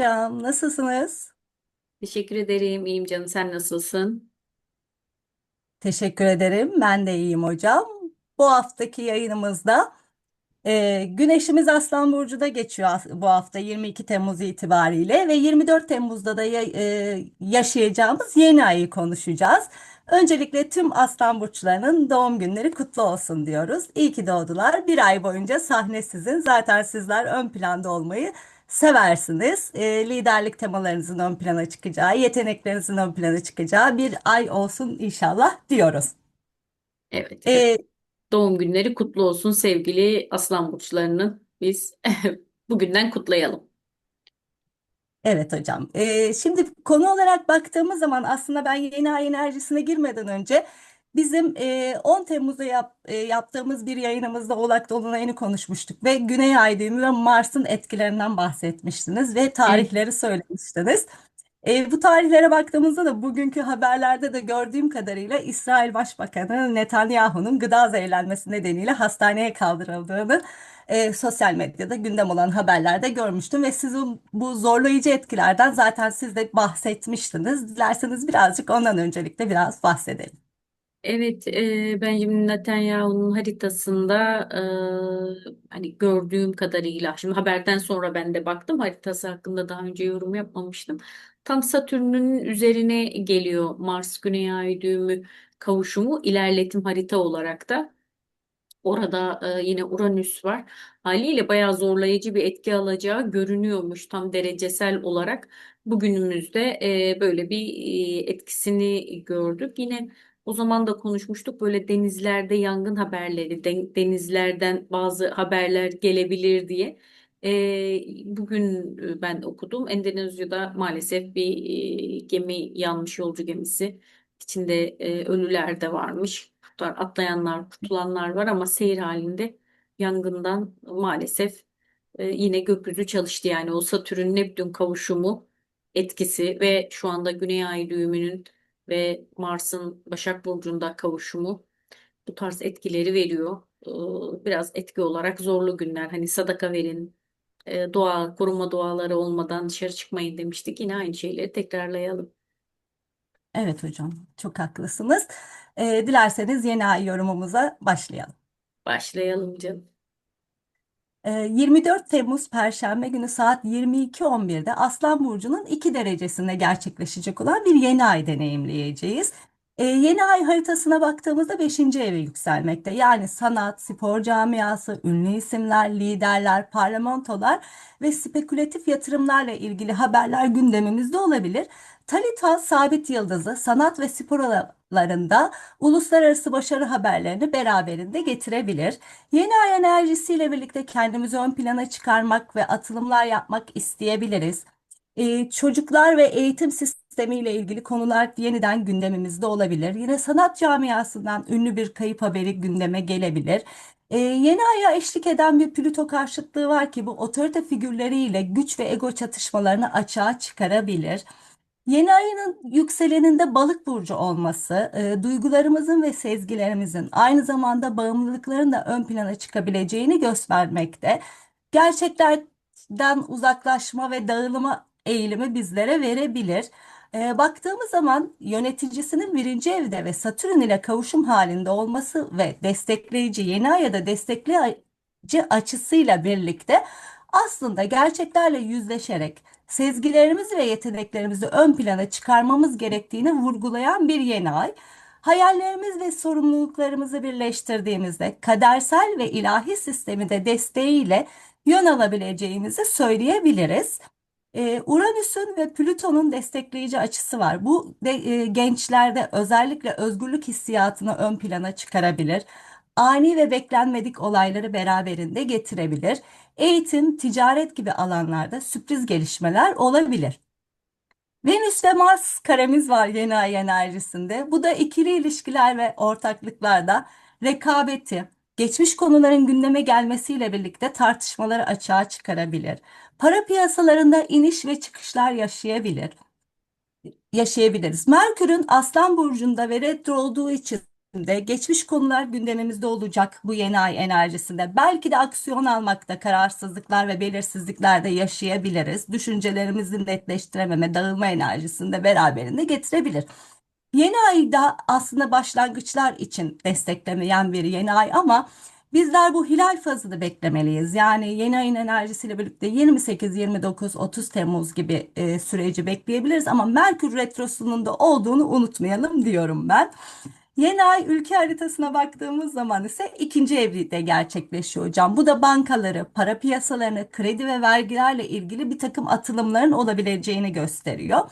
hocam. Nasılsınız? Teşekkür ederim. İyiyim canım. Sen nasılsın? Teşekkür ederim. Ben de iyiyim hocam. Bu haftaki yayınımızda e, Güneşimiz Aslan Burcu'da geçiyor as- bu hafta 22 Temmuz itibariyle ve 24 Temmuz'da da ya- e, yaşayacağımız yeni ayı konuşacağız. Öncelikle tüm Aslan burçlarının doğum günleri kutlu olsun diyoruz. İyi ki doğdular. Bir ay boyunca sahne sizin. Zaten sizler ön planda olmayı seversiniz. E, liderlik temalarınızın ön plana çıkacağı, yeteneklerinizin ön plana çıkacağı bir ay olsun inşallah diyoruz. Evet. E, Doğum günleri kutlu olsun sevgili Aslan burçlarının. Biz bugünden kutlayalım. Evet hocam. Ee, şimdi konu olarak baktığımız zaman aslında ben yeni ay enerjisine girmeden önce bizim e, 10 Temmuz'da yap- e, yaptığımız bir yayınımızda Oğlak Dolunay'ını konuşmuştuk ve Güney Ay düğümü ve Mars'ın etkilerinden bahsetmiştiniz ve Evet. tarihleri söylemiştiniz. E, bu tarihlere baktığımızda da bugünkü haberlerde de gördüğüm kadarıyla İsrail Başbakanı Netanyahu'nun gıda zehirlenmesi nedeniyle hastaneye kaldırıldığını e, sosyal medyada gündem olan haberlerde görmüştüm ve sizin bu zorlayıcı etkilerden zaten siz de bahsetmiştiniz. Dilerseniz birazcık ondan öncelikle biraz bahsedelim. Evet, e, Benjamin Netanyahu'nun haritasında e, hani gördüğüm kadarıyla şimdi haberden sonra ben de baktım haritası hakkında daha önce yorum yapmamıştım. Tam Satürn'ün üzerine geliyor Mars Güney Ay düğümü kavuşumu ilerletim harita olarak da. Orada e, yine Uranüs var. Haliyle bayağı zorlayıcı bir etki alacağı görünüyormuş tam derecesel olarak. Bugünümüzde e, böyle bir e, etkisini gördük. Yine o zaman da konuşmuştuk böyle denizlerde yangın haberleri, den- denizlerden bazı haberler gelebilir diye. E, bugün e, ben okudum. Endonezya'da maalesef bir e, gemi yanmış yolcu gemisi. İçinde e, ölüler de varmış atlayanlar, kurtulanlar var ama seyir halinde yangından maalesef e, yine gökyüzü çalıştı. Yani o Satürn-Neptün kavuşumu etkisi ve şu anda Güney Ay düğümünün ve Mars'ın Başak Burcu'nda kavuşumu bu tarz etkileri veriyor. Ee, Biraz etki olarak zorlu günler. Hani sadaka verin, e, doğa, koruma duaları olmadan dışarı çıkmayın demiştik. Yine aynı şeyleri tekrarlayalım. Evet hocam, çok haklısınız. E, dilerseniz yeni ay yorumumuza başlayalım. Başlayalım canım. Ee, 24 Temmuz Perşembe günü saat 22.11'de Aslan Burcu'nun 2 derecesinde gerçekleşecek olan bir yeni ay deneyimleyeceğiz. Ee, yeni ay haritasına baktığımızda 5. eve yükselmekte. Yani sanat, spor camiası, ünlü isimler, liderler, parlamentolar ve spekülatif yatırımlarla ilgili haberler gündemimizde olabilir. Talita Sabit Yıldızı sanat ve spor alanlarında uluslararası başarı haberlerini beraberinde getirebilir. Yeni ay enerjisiyle birlikte kendimizi ön plana çıkarmak ve atılımlar yapmak isteyebiliriz. Ee, çocuklar ve eğitim sistemiyle ilgili konular yeniden gündemimizde olabilir. Yine sanat camiasından ünlü bir kayıp haberi gündeme gelebilir. Ee, yeni aya eşlik eden bir Plüto karşıtlığı var ki bu otorite figürleriyle güç ve ego çatışmalarını açığa çıkarabilir. Yeni ayının yükseleninde balık burcu olması, e, duygularımızın ve sezgilerimizin aynı zamanda bağımlılıkların da ön plana çıkabileceğini göstermekte. Gerçeklerden uzaklaşma ve dağılma eğilimi bizlere verebilir. E, baktığımız zaman yöneticisinin birinci evde ve Satürn ile kavuşum halinde olması ve destekleyici yeni aya da destekleyici açısıyla birlikte aslında gerçeklerle yüzleşerek sezgilerimizi ve yeteneklerimizi ön plana çıkarmamız gerektiğini vurgulayan bir yeni ay. Hayallerimiz ve sorumluluklarımızı birleştirdiğimizde kadersel ve ilahi sistemi de desteğiyle yön alabileceğimizi söyleyebiliriz. Ee, Uranüs'ün ve Plüton'un destekleyici açısı var. Bu de, e, gençlerde özellikle özgürlük hissiyatını ön plana çıkarabilir. Ani ve beklenmedik olayları beraberinde getirebilir. Eğitim, ticaret gibi alanlarda sürpriz gelişmeler olabilir. Venüs ve Mars karemiz var yeni ay enerjisinde. Bu da ikili ilişkiler ve ortaklıklarda rekabeti, geçmiş konuların gündeme gelmesiyle birlikte tartışmaları açığa çıkarabilir. Para piyasalarında iniş ve çıkışlar yaşayabilir yaşayabiliriz. Merkür'ün Aslan burcunda ve retro olduğu için de geçmiş konular gündemimizde olacak bu yeni ay enerjisinde. Belki de aksiyon almakta kararsızlıklar ve belirsizlikler de yaşayabiliriz. Düşüncelerimizi netleştirememe, dağılma enerjisini de beraberinde getirebilir. Yeni ayda aslında başlangıçlar için desteklemeyen bir yeni ay ama bizler bu hilal fazını beklemeliyiz. Yani yeni ayın enerjisiyle birlikte 28, 29, 30 Temmuz gibi e, süreci bekleyebiliriz ama Merkür Retrosu'nun da olduğunu unutmayalım diyorum ben. Yeni ay ülke haritasına baktığımız zaman ise ikinci evrede gerçekleşiyor hocam. Bu da bankaları, para piyasalarını, kredi ve vergilerle ilgili bir takım atılımların olabileceğini gösteriyor.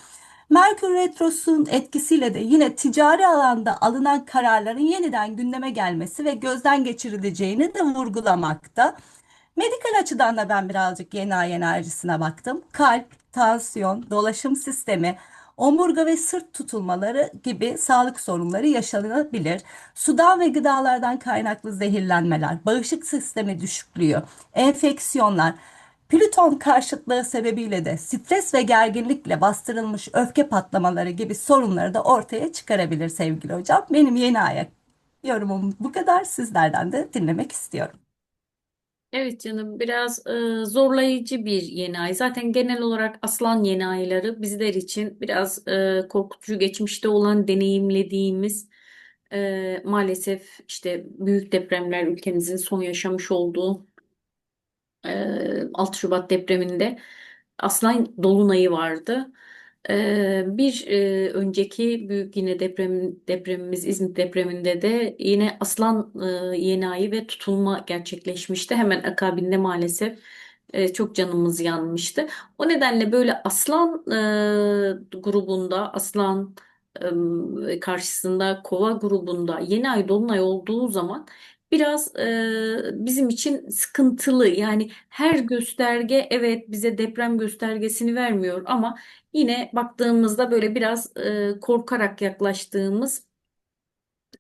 Merkür Retrosu'nun etkisiyle de yine ticari alanda alınan kararların yeniden gündeme gelmesi ve gözden geçirileceğini de vurgulamakta. Medikal açıdan da ben birazcık yeni ay enerjisine baktım. Kalp, tansiyon, dolaşım sistemi, omurga ve sırt tutulmaları gibi sağlık sorunları yaşanabilir. Sudan ve gıdalardan kaynaklı zehirlenmeler, bağışıklık sistemi düşüklüğü, enfeksiyonlar, Plüton karşıtlığı sebebiyle de stres ve gerginlikle bastırılmış öfke patlamaları gibi sorunları da ortaya çıkarabilir sevgili hocam. Benim yeni ay yorumum bu kadar. Sizlerden de dinlemek istiyorum. Evet canım biraz e, zorlayıcı bir yeni ay. Zaten genel olarak aslan yeni ayları bizler için biraz e, korkutucu geçmişte olan deneyimlediğimiz e, maalesef işte büyük depremler ülkemizin son yaşamış olduğu e, 6 Şubat depreminde Aslan Dolunay'ı vardı. Bir önceki büyük yine deprem depremimiz İzmit depreminde de yine Aslan e, yeni ayı ve tutulma gerçekleşmişti. Hemen akabinde maalesef çok canımız yanmıştı. O nedenle böyle Aslan grubunda Aslan karşısında Kova grubunda yeni ay Dolunay olduğu zaman biraz e, bizim için sıkıntılı. Yani her gösterge evet bize deprem göstergesini vermiyor ama yine baktığımızda böyle biraz e, korkarak yaklaştığımız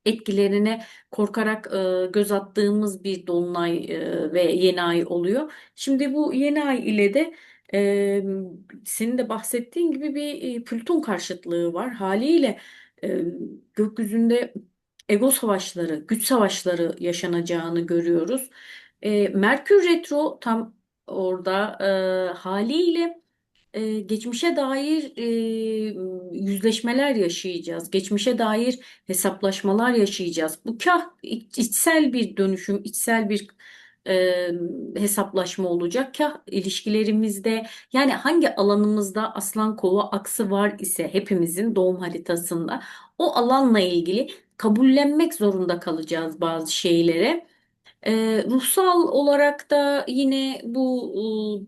etkilerine korkarak e, göz attığımız bir dolunay e, ve yeni ay oluyor. Şimdi bu yeni ay ile de e, senin de bahsettiğin gibi bir e, Plüton karşıtlığı var. Haliyle e, gökyüzünde ego savaşları, güç savaşları yaşanacağını görüyoruz. E, Merkür Retro tam orada e, haliyle e, geçmişe dair e, yüzleşmeler yaşayacağız. Geçmişe dair hesaplaşmalar yaşayacağız. Bu kah iç- içsel bir dönüşüm, içsel bir e, hesaplaşma olacak. Kah ilişkilerimizde yani hangi alanımızda aslan kova aksı var ise hepimizin doğum haritasında o alanla ilgili kabullenmek zorunda kalacağız bazı şeylere. Ee, ruhsal olarak da yine bu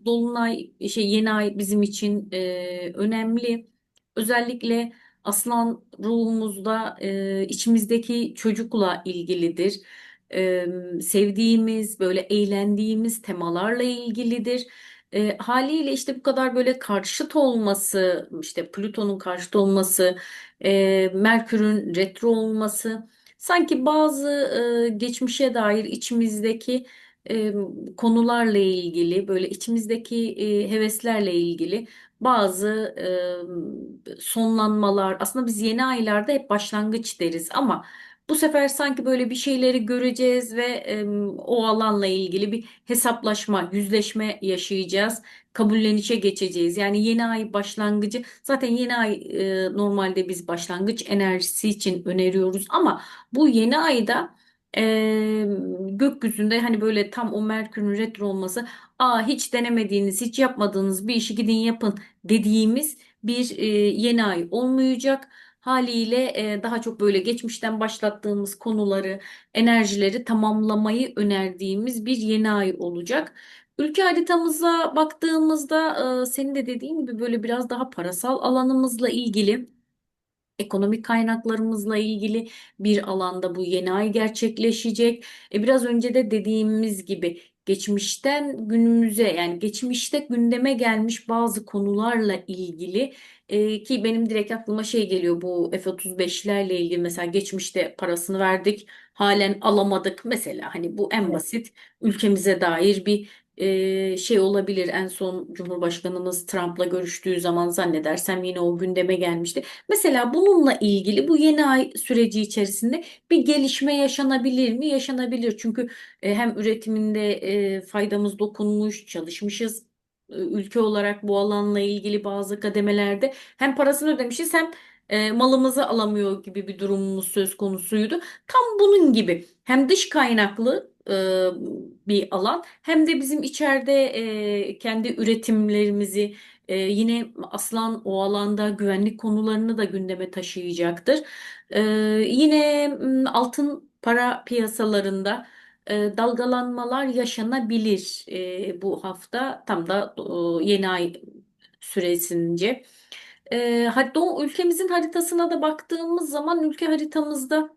e, dolunay şey yeni ay bizim için e, önemli. Özellikle aslan ruhumuzda e, içimizdeki çocukla ilgilidir. E, sevdiğimiz böyle eğlendiğimiz temalarla ilgilidir. E, haliyle işte bu kadar böyle karşıt olması, işte Plüton'un karşıt olması, e, Merkür'ün retro olması. Sanki bazı e, geçmişe dair içimizdeki e, konularla ilgili, böyle içimizdeki e, heveslerle ilgili bazı e, sonlanmalar. Aslında biz yeni aylarda hep başlangıç deriz ama bu sefer sanki böyle bir şeyleri göreceğiz ve e, o alanla ilgili bir hesaplaşma, yüzleşme yaşayacağız. Kabullenişe geçeceğiz. Yani yeni ay başlangıcı zaten yeni ay e, normalde biz başlangıç enerjisi için öneriyoruz ama bu yeni ayda e, gökyüzünde hani böyle tam o Merkür'ün retro olması aa hiç denemediğiniz hiç yapmadığınız bir işi gidin yapın dediğimiz bir e, yeni ay olmayacak. Haliyle e, daha çok böyle geçmişten başlattığımız konuları, enerjileri tamamlamayı önerdiğimiz bir yeni ay olacak. Ülke haritamıza baktığımızda e, senin de dediğin gibi böyle biraz daha parasal alanımızla ilgili ekonomik kaynaklarımızla ilgili bir alanda bu yeni ay gerçekleşecek. E, biraz önce de dediğimiz gibi geçmişten günümüze yani geçmişte gündeme gelmiş bazı konularla ilgili e, ki benim direkt aklıma şey geliyor bu F-35'lerle ilgili. Mesela geçmişte parasını verdik halen alamadık. Mesela hani bu en basit ülkemize dair bir e, şey olabilir. En son Cumhurbaşkanımız Trump'la görüştüğü zaman zannedersem yine o gündeme gelmişti. Mesela bununla ilgili bu yeni ay süreci içerisinde bir gelişme yaşanabilir mi? Yaşanabilir. Çünkü e, hem üretiminde e, faydamız dokunmuş, çalışmışız ülke olarak bu alanla ilgili bazı kademelerde hem parasını ödemişiz hem e, malımızı alamıyor gibi bir durumumuz söz konusuydu. Tam bunun gibi hem dış kaynaklı e, bir alan hem de bizim içeride e, kendi üretimlerimizi e, yine Aslan o alanda güvenlik konularını da gündeme taşıyacaktır. Yine altın para piyasalarında dalgalanmalar yaşanabilir bu hafta tam da yeni ay süresince. E, hatta o ülkemizin haritasına da baktığımız zaman ülke haritamızda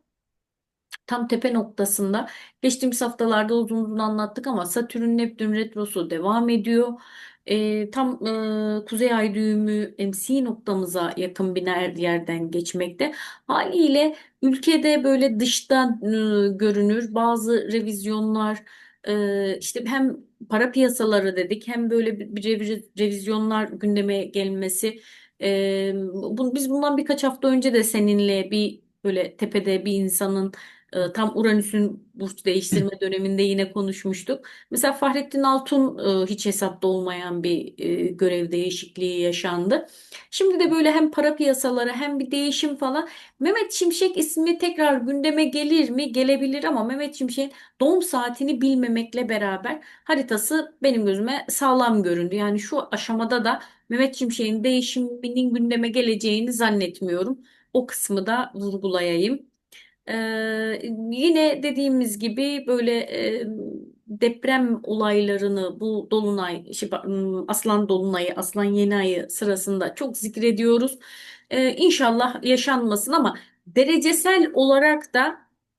tam tepe noktasında geçtiğimiz haftalarda uzun uzun anlattık ama Satürn Neptün retrosu devam ediyor. E, tam e, kuzey ay düğümü MC noktamıza yakın bir yer- yerden geçmekte. Haliyle ülkede böyle dıştan e, görünür bazı revizyonlar e, işte hem para piyasaları dedik hem böyle bir, bir revi- revizyonlar gündeme gelmesi. E, bu, biz bundan birkaç hafta önce de seninle bir böyle tepede bir insanın tam Uranüs'ün burç değiştirme döneminde yine konuşmuştuk. Mesela Fahrettin Altun e, hiç hesapta olmayan bir e, görev değişikliği yaşandı. Şimdi de böyle hem para piyasaları hem bir değişim falan. Mehmet Şimşek ismi tekrar gündeme gelir mi? Gelebilir ama Mehmet Şimşek'in doğum saatini bilmemekle beraber haritası benim gözüme sağlam göründü. Yani şu aşamada da Mehmet Şimşek'in değişiminin gündeme geleceğini zannetmiyorum. O kısmı da vurgulayayım. Ee, yine dediğimiz gibi böyle e, deprem olaylarını bu dolunay, şey, Aslan dolunayı, Aslan yeni ayı sırasında çok zikrediyoruz. Ee, İnşallah yaşanmasın ama derecesel olarak da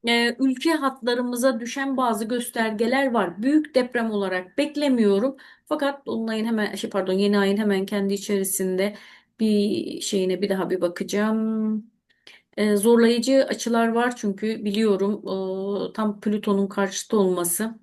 e, ülke hatlarımıza düşen bazı göstergeler var. Büyük deprem olarak beklemiyorum. Fakat dolunayın hemen, şey pardon, yeni ayın hemen kendi içerisinde bir şeyine bir daha bir bakacağım. E, zorlayıcı açılar var çünkü biliyorum e, tam Plüton'un karşıtı olması.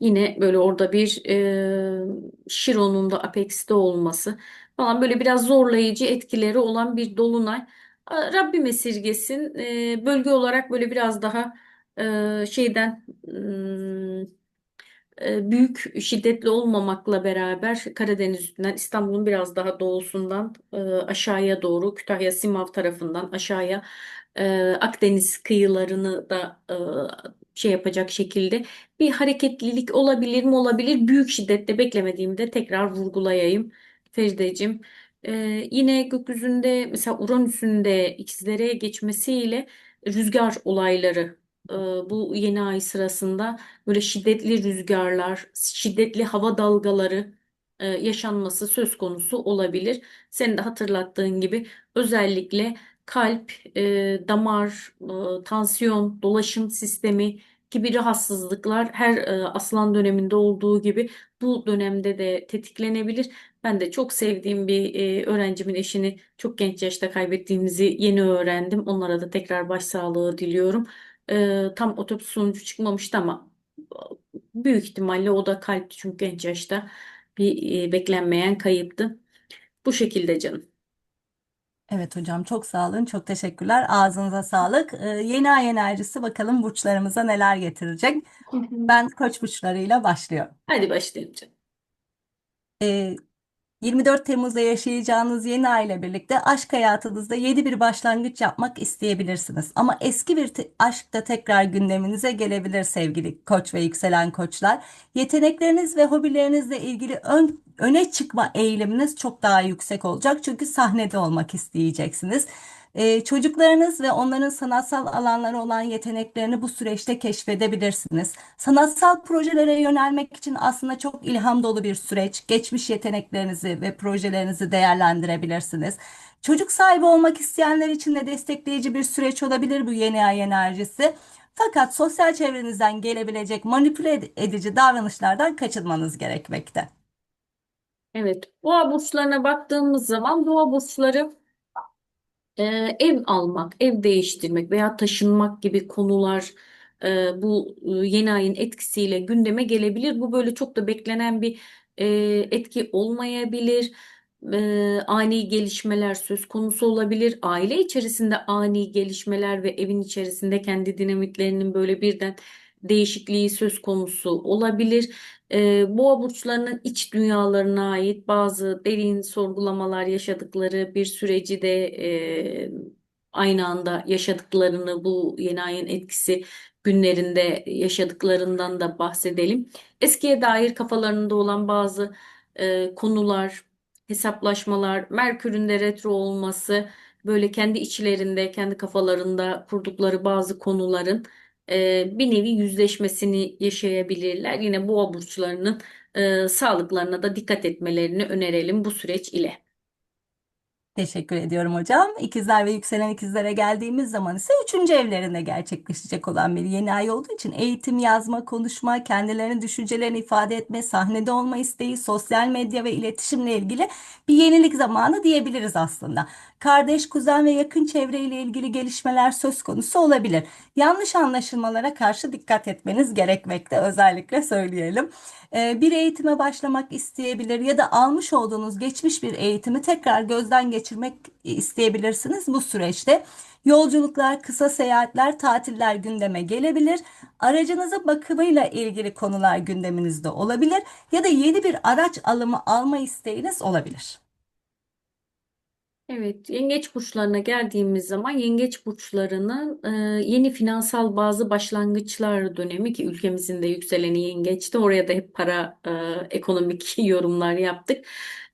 Yine böyle orada bir e, Şiron'un da Apex'te olması falan böyle biraz zorlayıcı etkileri olan bir dolunay. A, Rabbim esirgesin. E, bölge olarak böyle biraz daha e, şeyden e, büyük şiddetli olmamakla beraber Karadeniz üstünden İstanbul'un biraz daha doğusundan aşağıya doğru Kütahya Simav tarafından aşağıya Akdeniz kıyılarını da şey yapacak şekilde bir hareketlilik olabilir mi olabilir büyük şiddette beklemediğimde tekrar vurgulayayım Ferideciğim. E, yine gökyüzünde mesela Uranüs'ün de ikizlere geçmesiyle rüzgar olayları bu yeni ay sırasında böyle şiddetli rüzgarlar, şiddetli hava dalgaları yaşanması söz konusu olabilir. Senin de hatırlattığın gibi özellikle kalp, damar, tansiyon, dolaşım sistemi gibi rahatsızlıklar her aslan döneminde olduğu gibi bu dönemde de tetiklenebilir. Ben de çok sevdiğim bir öğrencimin eşini çok genç yaşta kaybettiğimizi yeni öğrendim. Onlara da tekrar başsağlığı diliyorum. E, tam otopsi sonucu çıkmamıştı ama büyük ihtimalle o da kalpti çünkü genç yaşta bir e, beklenmeyen kayıptı. Bu şekilde canım. Evet hocam çok sağ olun. Çok teşekkürler. Ağzınıza sağlık. Ee, yeni ay enerjisi bakalım burçlarımıza neler getirecek. Ben koç burçlarıyla başlıyorum. Hadi başlayalım canım. Ee, 24 Temmuz'da yaşayacağınız yeni ay ile birlikte aşk hayatınızda yeni bir başlangıç yapmak isteyebilirsiniz. Ama eski bir aşk da tekrar gündeminize gelebilir sevgili koç ve yükselen koçlar. Yetenekleriniz ve hobilerinizle ilgili ön, öne çıkma eğiliminiz çok daha yüksek olacak. Çünkü sahnede olmak isteyeceksiniz. Çocuklarınız ve onların sanatsal alanlara olan yeteneklerini bu süreçte keşfedebilirsiniz. Sanatsal projelere yönelmek için aslında çok ilham dolu bir süreç. Geçmiş yeteneklerinizi ve projelerinizi değerlendirebilirsiniz. Çocuk sahibi olmak isteyenler için de destekleyici bir süreç olabilir bu yeni ay enerjisi. Fakat sosyal çevrenizden gelebilecek manipüle edici davranışlardan kaçınmanız gerekmekte. Evet, boğa burçlarına baktığımız zaman boğa burçları e, ev almak, ev değiştirmek veya taşınmak gibi konular e, bu e, yeni ayın etkisiyle gündeme gelebilir. Bu böyle çok da beklenen bir e, etki olmayabilir. E, ani gelişmeler söz konusu olabilir. Aile içerisinde ani gelişmeler ve evin içerisinde kendi dinamiklerinin böyle birden değişikliği söz konusu olabilir. E, boğa burçlarının iç dünyalarına ait bazı derin sorgulamalar yaşadıkları bir süreci de e, aynı anda yaşadıklarını bu yeni ayın etkisi günlerinde yaşadıklarından da bahsedelim. Eskiye dair kafalarında olan bazı e, konular, hesaplaşmalar, Merkür'ün de retro olması, böyle kendi içlerinde, kendi kafalarında kurdukları bazı konuların e, bir nevi yüzleşmesini yaşayabilirler. Yine boğa burçlarının e, sağlıklarına da dikkat etmelerini önerelim bu süreç ile. Teşekkür ediyorum hocam. İkizler ve yükselen ikizlere geldiğimiz zaman ise üçüncü evlerinde gerçekleşecek olan bir yeni ay olduğu için eğitim, yazma, konuşma, kendilerinin düşüncelerini ifade etme, sahnede olma isteği, sosyal medya ve iletişimle ilgili bir yenilik zamanı diyebiliriz aslında. Kardeş, kuzen ve yakın çevreyle ilgili gelişmeler söz konusu olabilir. Yanlış anlaşılmalara karşı dikkat etmeniz gerekmekte özellikle söyleyelim. Ee, Bir eğitime başlamak isteyebilir ya da almış olduğunuz geçmiş bir eğitimi tekrar gözden geçirmek isteyebilirsiniz bu süreçte. Yolculuklar, kısa seyahatler, tatiller gündeme gelebilir. Aracınızın bakımıyla ilgili konular gündeminizde olabilir ya da yeni bir araç alımı alma isteğiniz olabilir. Evet, yengeç burçlarına geldiğimiz zaman yengeç burçlarının e, yeni finansal bazı başlangıçlar dönemi ki ülkemizin de yükseleni yengeçti. Oraya da hep para e, ekonomik yorumlar yaptık.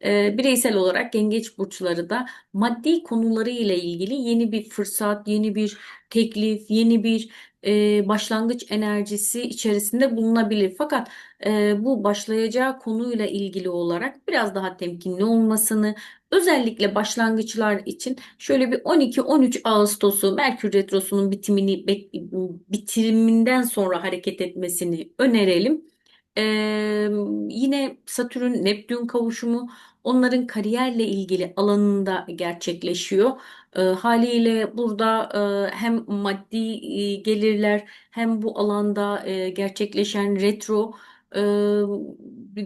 E, bireysel olarak yengeç burçları da maddi konuları ile ilgili yeni bir fırsat, yeni bir teklif, yeni bir e, başlangıç enerjisi içerisinde bulunabilir. Fakat e, bu başlayacağı konuyla ilgili olarak biraz daha temkinli olmasını Özellikle başlangıçlar için şöyle bir 12-13 Ağustos'u Merkür Retrosu'nun bitimini bitiriminden sonra hareket etmesini önerelim. Ee, yine Satürn Neptün kavuşumu onların kariyerle ilgili alanında gerçekleşiyor. Ee, haliyle burada e, hem maddi e, gelirler hem bu alanda e, gerçekleşen retro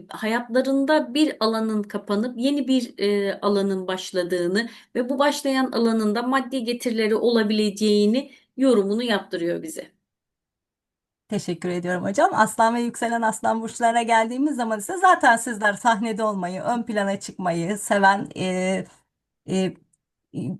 hayatlarında bir alanın kapanıp yeni bir e, alanın başladığını ve bu başlayan alanında maddi getirileri olabileceğini yorumunu yaptırıyor bize. Teşekkür ediyorum hocam. Aslan ve yükselen aslan burçlarına geldiğimiz zaman ise zaten sizler sahnede olmayı, ön plana çıkmayı seven e, e,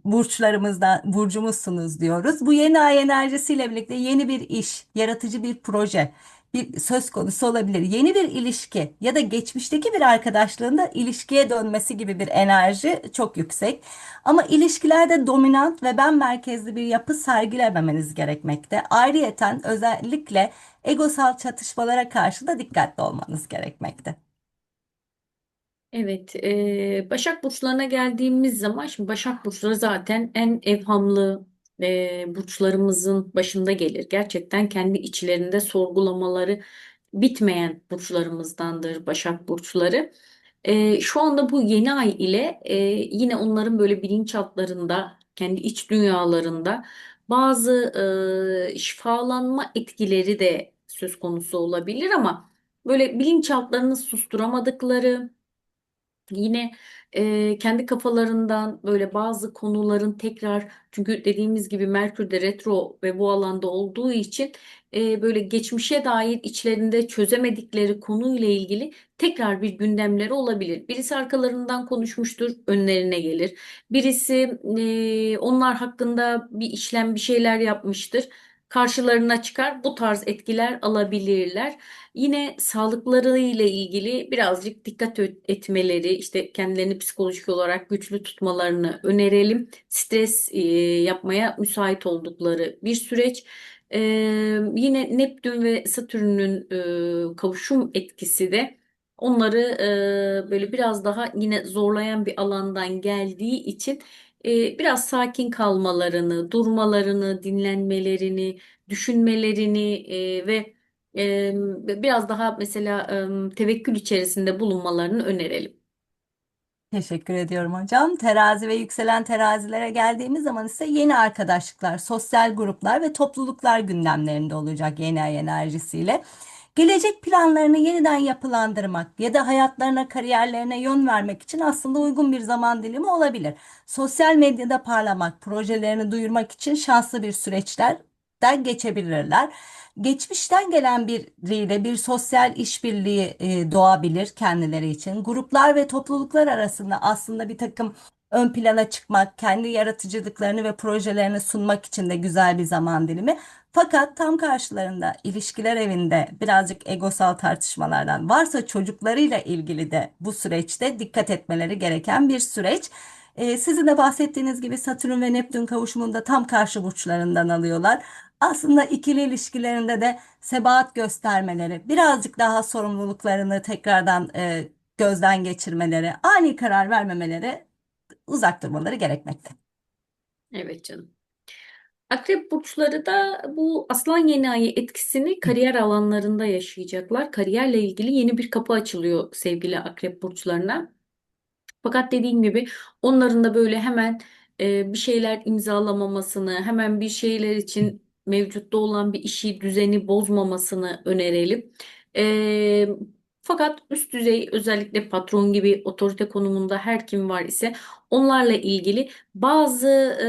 burçlarımızdan burcumuzsunuz diyoruz. Bu yeni ay enerjisiyle birlikte yeni bir iş, yaratıcı bir proje bir söz konusu olabilir. Yeni bir ilişki ya da geçmişteki bir arkadaşlığında ilişkiye dönmesi gibi bir enerji çok yüksek. Ama ilişkilerde dominant ve ben merkezli bir yapı sergilememeniz gerekmekte. Ayrıyeten özellikle egosal çatışmalara karşı da dikkatli olmanız gerekmekte. Evet, e, Başak burçlarına geldiğimiz zaman şimdi Başak burçları zaten en evhamlı e, burçlarımızın başında gelir. Gerçekten kendi içlerinde sorgulamaları bitmeyen burçlarımızdandır Başak burçları. E, şu anda bu yeni ay ile e, yine onların böyle bilinçaltlarında, kendi iç dünyalarında bazı e, şifalanma etkileri de söz konusu olabilir ama böyle bilinçaltlarını susturamadıkları Yine e, kendi kafalarından böyle bazı konuların tekrar çünkü dediğimiz gibi Merkür de retro ve bu alanda olduğu için e, böyle geçmişe dair içlerinde çözemedikleri konuyla ilgili tekrar bir gündemleri olabilir. Birisi arkalarından konuşmuştur, önlerine gelir. Birisi e, onlar hakkında bir işlem bir şeyler yapmıştır. Karşılarına çıkar bu tarz etkiler alabilirler. Yine sağlıkları ile ilgili birazcık dikkat etmeleri, işte kendilerini psikolojik olarak güçlü tutmalarını önerelim. Stres yapmaya müsait oldukları bir süreç. Yine Neptün ve Satürn'ün kavuşum etkisi de onları böyle biraz daha yine zorlayan bir alandan geldiği için biraz sakin kalmalarını, durmalarını, dinlenmelerini, düşünmelerini ve e, biraz daha mesela e, tevekkül içerisinde bulunmalarını önerelim. Teşekkür ediyorum hocam. Terazi ve yükselen terazilere geldiğimiz zaman ise yeni arkadaşlıklar, sosyal gruplar ve topluluklar gündemlerinde olacak yeni ay enerjisiyle. Gelecek planlarını yeniden yapılandırmak ya da hayatlarına, kariyerlerine yön vermek için aslında uygun bir zaman dilimi olabilir. Sosyal medyada parlamak, projelerini duyurmak için şanslı bir süreçlerden geçebilirler. Geçmişten gelen biriyle bir sosyal işbirliği doğabilir kendileri için. Gruplar ve topluluklar arasında aslında bir takım ön plana çıkmak, kendi yaratıcılıklarını ve projelerini sunmak için de güzel bir zaman dilimi. Fakat tam karşılarında ilişkiler evinde birazcık egosal tartışmalardan varsa çocuklarıyla ilgili de bu süreçte dikkat etmeleri gereken bir süreç. Ee, sizin de bahsettiğiniz gibi Satürn ve Neptün kavuşumunda tam karşı burçlarından alıyorlar. Aslında ikili ilişkilerinde de sebat göstermeleri, birazcık daha sorumluluklarını tekrardan e, gözden geçirmeleri, ani karar vermemeleri, uzak durmaları gerekmekte. Evet canım. Akrep burçları da bu Aslan yeni ayı etkisini kariyer alanlarında yaşayacaklar. Kariyerle ilgili yeni bir kapı açılıyor sevgili akrep burçlarına. Fakat dediğim gibi onların da böyle hemen e, bir şeyler imzalamamasını, hemen bir şeyler için mevcutta olan bir işi, düzeni bozmamasını önerelim. E, fakat üst düzey özellikle patron gibi otorite konumunda her kim var ise onlarla ilgili bazı e,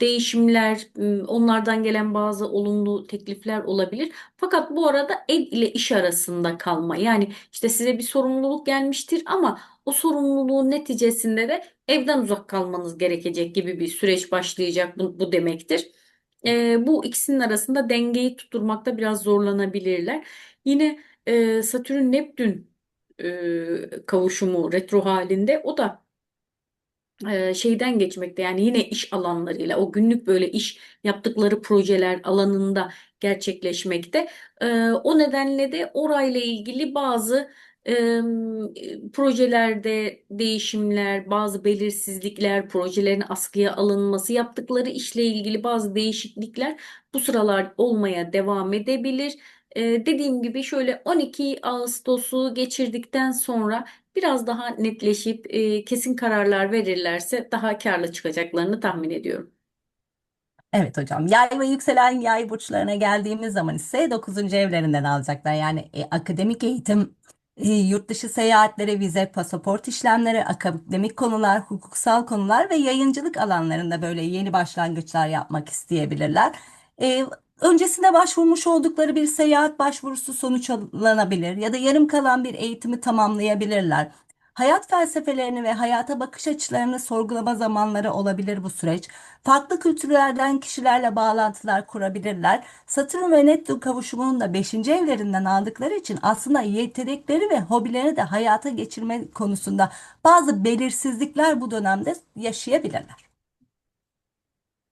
değişimler, onlardan gelen bazı olumlu teklifler olabilir. Fakat bu arada ev ile iş arasında kalma. Yani işte size bir sorumluluk gelmiştir ama o sorumluluğun neticesinde de evden uzak kalmanız gerekecek gibi bir süreç başlayacak bu, bu demektir. Ee, bu ikisinin arasında dengeyi tutturmakta biraz zorlanabilirler. Yine e, Satürn-Neptün e, kavuşumu retro halinde o da e, şeyden geçmekte yani yine iş alanlarıyla o günlük böyle iş yaptıkları projeler alanında gerçekleşmekte. E, o nedenle de orayla ilgili bazı e, projelerde değişimler, bazı belirsizlikler, projelerin askıya alınması, yaptıkları işle ilgili bazı değişiklikler bu sıralar olmaya devam edebilir. E, dediğim gibi şöyle 12 Ağustos'u geçirdikten sonra biraz daha netleşip e, kesin kararlar verirlerse daha karlı çıkacaklarını tahmin ediyorum. Evet hocam. Yay ve yükselen yay burçlarına geldiğimiz zaman ise dokuzuncu evlerinden alacaklar. Yani e, akademik eğitim, e, yurt dışı seyahatleri, vize, pasaport işlemleri, akademik konular, hukuksal konular ve yayıncılık alanlarında böyle yeni başlangıçlar yapmak isteyebilirler. E, öncesinde başvurmuş oldukları bir seyahat başvurusu sonuçlanabilir ya da yarım kalan bir eğitimi tamamlayabilirler. Hayat felsefelerini ve hayata bakış açılarını sorgulama zamanları olabilir bu süreç. Farklı kültürlerden kişilerle bağlantılar kurabilirler. Satürn ve Neptün kavuşumunun da 5. evlerinden aldıkları için aslında yetenekleri ve hobilerini de hayata geçirme konusunda bazı belirsizlikler bu dönemde yaşayabilirler.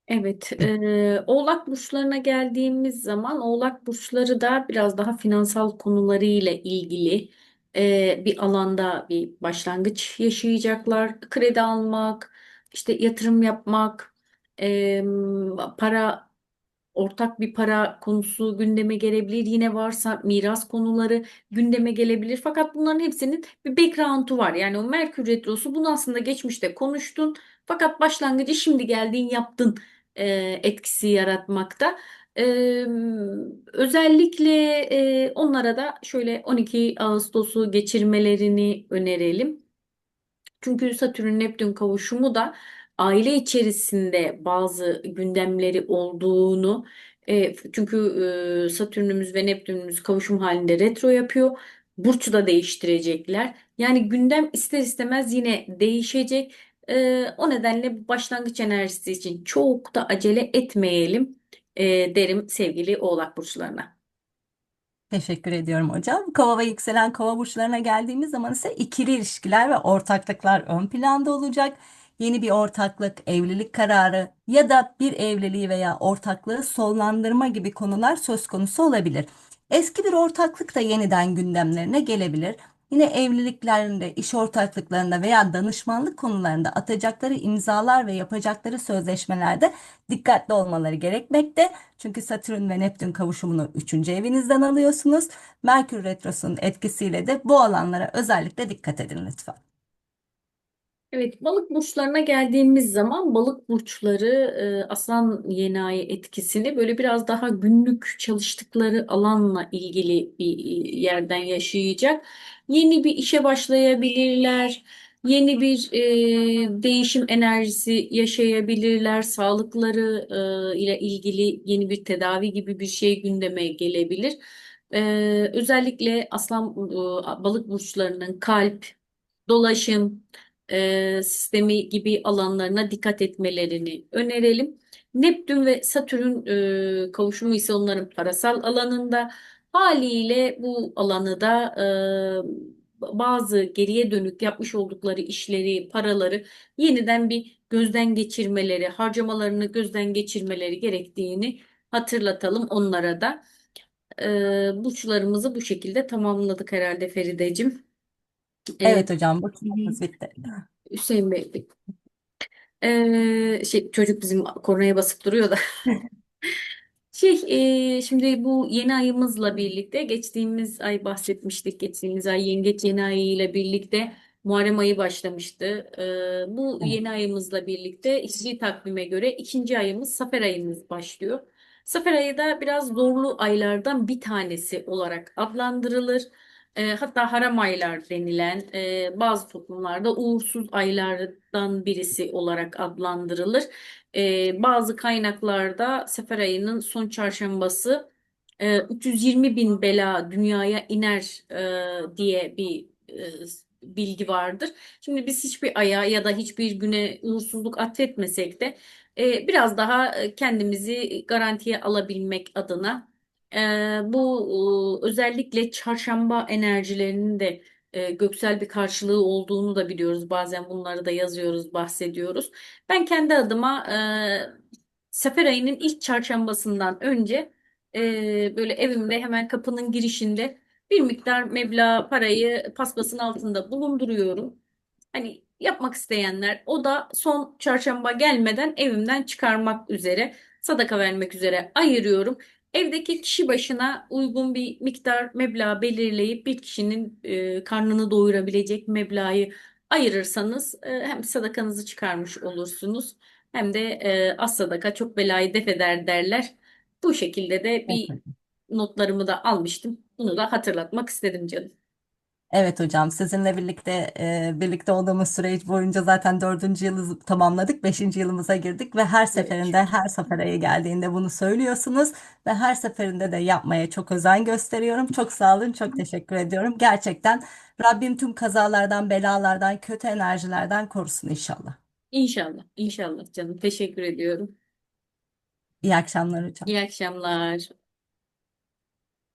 Evet, e, Oğlak burçlarına geldiğimiz zaman Oğlak burçları da biraz daha finansal konuları ile ilgili e, bir alanda bir başlangıç yaşayacaklar. Kredi almak, işte yatırım yapmak, e, para ortak bir para konusu gündeme gelebilir. Yine varsa miras konuları gündeme gelebilir. Fakat bunların hepsinin bir background'u var. Yani o Merkür Retrosu bunu aslında geçmişte konuştun. Fakat başlangıcı şimdi geldiğin yaptın e, etkisi yaratmakta. E, özellikle e, onlara da şöyle 12 Ağustos'u geçirmelerini önerelim. Çünkü Satürn-Neptün kavuşumu da aile içerisinde bazı gündemleri olduğunu e, çünkü e, Satürn'ümüz ve Neptün'ümüz kavuşum halinde retro yapıyor. Burcu da değiştirecekler. Yani gündem ister istemez yine değişecek. E, o nedenle başlangıç enerjisi için çok da acele etmeyelim e, derim sevgili Oğlak burçlarına. Teşekkür ediyorum hocam. Kova ve yükselen kova burçlarına geldiğimiz zaman ise ikili ilişkiler ve ortaklıklar ön planda olacak. Yeni bir ortaklık, evlilik kararı ya da bir evliliği veya ortaklığı sonlandırma gibi konular söz konusu olabilir. Eski bir ortaklık da yeniden gündemlerine gelebilir. Yine evliliklerinde, iş ortaklıklarında veya danışmanlık konularında atacakları imzalar ve yapacakları sözleşmelerde dikkatli olmaları gerekmekte. Çünkü Satürn ve Neptün kavuşumunu üçüncü evinizden alıyorsunuz. Merkür Retrosu'nun etkisiyle de bu alanlara özellikle dikkat edin lütfen. Evet, balık burçlarına geldiğimiz zaman balık burçları e, aslan yeni ay etkisini böyle biraz daha günlük çalıştıkları alanla ilgili bir e, yerden yaşayacak. Yeni bir işe başlayabilirler, yeni bir e, değişim enerjisi yaşayabilirler, sağlıkları e, ile ilgili yeni bir tedavi gibi bir şey gündeme gelebilir. E, özellikle aslan e, balık burçlarının kalp, dolaşım, e, sistemi gibi alanlarına dikkat etmelerini önerelim. Neptün ve Satürn e, kavuşumu ise onların parasal alanında. Haliyle bu alanı da e, bazı geriye dönük yapmış oldukları işleri, paraları yeniden bir gözden geçirmeleri, harcamalarını gözden geçirmeleri gerektiğini hatırlatalım onlara da. E, burçlarımızı bu şekilde tamamladık herhalde Feridecim. Evet hocam bu kitabımız bitti. Hüseyin Bey. Ee, şey çocuk bizim kornaya basıp duruyor da. Şey, e, şimdi bu yeni ayımızla birlikte geçtiğimiz ay bahsetmiştik. Geçtiğimiz ay Yengeç yeni ayı ile birlikte Muharrem ayı başlamıştı. Ee, bu Evet. yeni ayımızla birlikte Hicri takvime göre ikinci ayımız Safer ayımız başlıyor. Safer ayı da biraz zorlu aylardan bir tanesi olarak adlandırılır. Ee, hatta haram aylar denilen e, bazı toplumlarda uğursuz aylardan birisi olarak adlandırılır. Ee, bazı kaynaklarda Sefer ayının son çarşambası e, 320 bin bela dünyaya iner e, diye bir e, bilgi vardır. Şimdi biz hiçbir aya ya da hiçbir güne uğursuzluk atfetmesek de e, biraz daha e, kendimizi garantiye alabilmek adına e, bu özellikle çarşamba enerjilerinin de göksel bir karşılığı olduğunu da biliyoruz. Bazen bunları da yazıyoruz, bahsediyoruz. Ben kendi adıma Sefer ayının ilk çarşambasından önce böyle evimde hemen kapının girişinde bir miktar meblağ parayı paspasın altında bulunduruyorum. Hani yapmak isteyenler o da son çarşamba gelmeden evimden çıkarmak üzere sadaka vermek üzere ayırıyorum. Evdeki kişi başına uygun bir miktar meblağ belirleyip bir kişinin e, karnını doyurabilecek meblağı ayırırsanız e, hem sadakanızı çıkarmış olursunuz hem de e, az sadaka çok belayı def eder derler. Bu şekilde de bir notlarımı da almıştım. Bunu da hatırlatmak istedim canım. Evet hocam sizinle birlikte e, birlikte olduğumuz süreç boyunca zaten dördüncü yılı tamamladık. Beşinci yılımıza girdik ve her Evet. seferinde her sefereye geldiğinde bunu söylüyorsunuz ve her seferinde de yapmaya çok özen gösteriyorum. Çok sağ olun, çok teşekkür ediyorum. Gerçekten Rabbim tüm kazalardan, belalardan, kötü enerjilerden korusun inşallah. İnşallah, inşallah canım. Teşekkür ediyorum. İyi akşamlar hocam. İyi akşamlar.